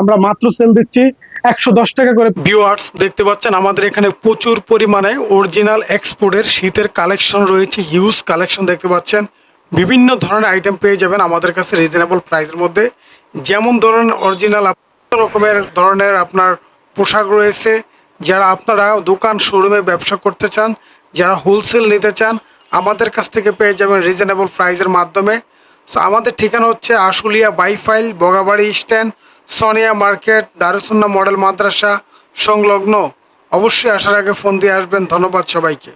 আমরা মাত্র সেল দিচ্ছি একশো দশ টাকা করে। ভিউয়ার্স দেখতে পাচ্ছেন, আমাদের এখানে প্রচুর পরিমাণে অরিজিনাল এক্সপোর্টের শীতের কালেকশন রয়েছে হিউজ কালেকশন দেখতে পাচ্ছেন। বিভিন্ন ধরনের আইটেম পেয়ে যাবেন আমাদের কাছে রিজনেবল প্রাইসের মধ্যে। যেমন ধরনের অরিজিনাল রকমের ধরনের আপনার পোশাক রয়েছে। যারা আপনারা দোকান শোরুমে ব্যবসা করতে চান, যারা হোলসেল নিতে চান, আমাদের কাছ থেকে পেয়ে যাবেন রিজনেবল প্রাইসের মাধ্যমে। সো আমাদের ঠিকানা হচ্ছে Ashulia Baipail Bogabari stand Sonia market Darussunnah model Madrasa, সংলগ্ন। অবশ্যই আসার আগে ফোন দিয়ে আসবেন। ধন্যবাদ সবাইকে।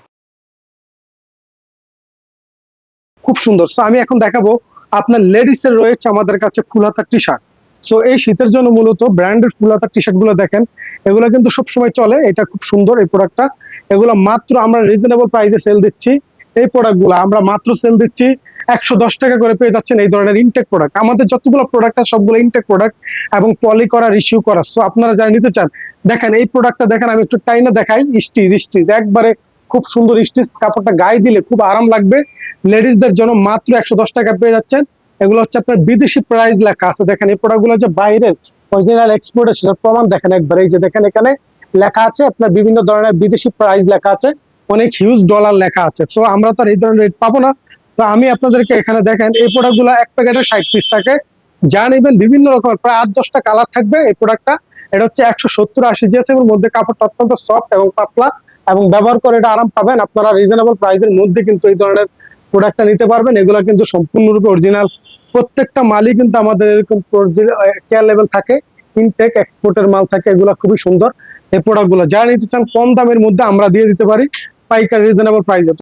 খুব সুন্দর। সো আমি এখন দেখাবো আপনার লেডিস এর রয়েছে আমাদের কাছে ফুল হাতার টি শার্ট সো এই শীতের জন্য মূলত ব্র্যান্ডেড ফুল হাতার টি শার্টগুলো দেখেন। এগুলো কিন্তু সবসময় চলে। এটা খুব সুন্দর এই প্রোডাক্টটা এগুলো মাত্র আমরা রিজনেবল প্রাইসে সেল দিচ্ছি। এই প্রোডাক্টগুলো আমরা মাত্র সেল দিচ্ছি একশো দশ টাকা করে পেয়ে যাচ্ছেন এই ধরনের ইনটেক প্রোডাক্ট আমাদের যতগুলো প্রোডাক্ট আছে, সবগুলো ইনটেক প্রোডাক্ট এবং পলি করা রিসিউ করা। সো আপনারা যারা নিতে চান, দেখেন এই প্রোডাক্টটা দেখেন, আমি একটু টাইনা দেখাই। স্টিচ স্টিচ, একবারে খুব সুন্দর স্টিচ। কাপড়টা গায়ে দিলে খুব আরাম লাগবে। লেডিসদের জন্য মাত্র একশো দশ টাকা পেয়ে যাচ্ছেন। এগুলো হচ্ছে আপনার বিদেশি প্রাইস লেখা আছে। দেখেন এই প্রোডাক্টগুলো যে বাইরের অরিজিনাল এক্সপোর্টের সেটার প্রমাণ দেখেন একবার। এই যে দেখেন এখানে লেখা আছে, আপনার বিভিন্ন ধরনের বিদেশি প্রাইস লেখা আছে। অনেক হিউজ ডলার লেখা আছে। সো আমরা তো আর এই ধরনের রেট পাবো না। তো আমি আপনাদেরকে এখানে দেখেন, এই প্রোডাক্টগুলো এক প্যাকেটে ষাট পিস থাকে। যা নেবেন বিভিন্ন রকমের প্রায় আট দশটা কালার থাকবে এই প্রোডাক্টটা এটা হচ্ছে একশো সত্তর আশি জিএস এর মধ্যে কাপড়টা অত্যন্ত সফট এবং পাতলা এবং ব্যবহার করে এটা আরাম পাবেন। আপনারা রিজনেবল প্রাইসের মধ্যে কিন্তু এই ধরনের প্রোডাক্টটা নিতে পারবেন। এগুলো কিন্তু সম্পূর্ণরূপে অরিজিনাল প্রত্যেকটা মালই কিন্তু আমাদের এরকম কেয়ার লেভেল থাকে। ইনটেক এক্সপোর্টের মাল থাকে। এগুলো খুবই সুন্দর এই প্রোডাক্টগুলো যা নিতে চান, কম দামের মধ্যে আমরা দিয়ে দিতে পারি। পাইকারি রিজনেবল প্রাইসে